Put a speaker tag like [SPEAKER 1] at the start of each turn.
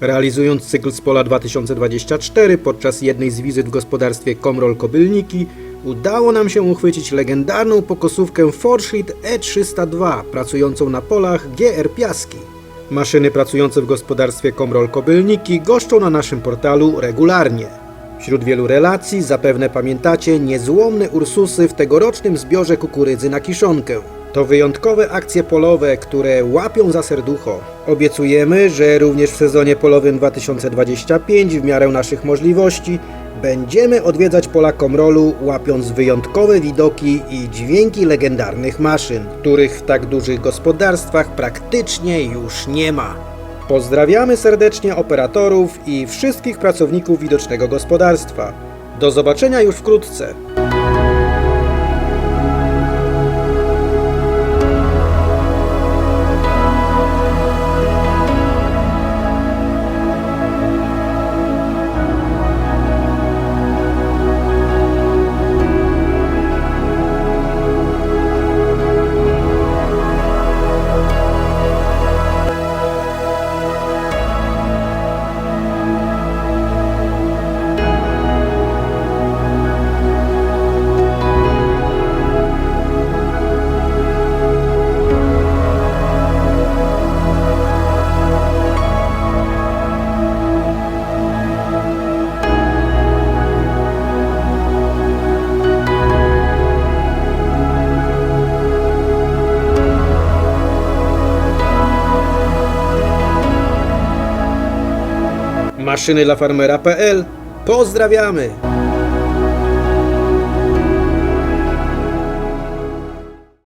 [SPEAKER 1] Realizując cykl z pola 2024 podczas jednej z wizyt w gospodarstwie Komrol Kobylniki udało nam się uchwycić legendarną pokosówkę Forsheet E302 pracującą na polach GR Piaski. Maszyny pracujące w gospodarstwie Komrol Kobylniki goszczą na naszym portalu regularnie. Wśród wielu relacji zapewne pamiętacie niezłomne Ursusy w tegorocznym zbiorze kukurydzy na kiszonkę. To wyjątkowe akcje polowe, które łapią za serducho. Obiecujemy, że również w sezonie polowym 2025 w miarę naszych możliwości będziemy odwiedzać pola Komrolu, łapiąc wyjątkowe widoki i dźwięki legendarnych maszyn, których w tak dużych gospodarstwach praktycznie już nie ma. Pozdrawiamy serdecznie operatorów i wszystkich pracowników widocznego gospodarstwa. Do zobaczenia już wkrótce. Maszyny dla Pozdrawiamy!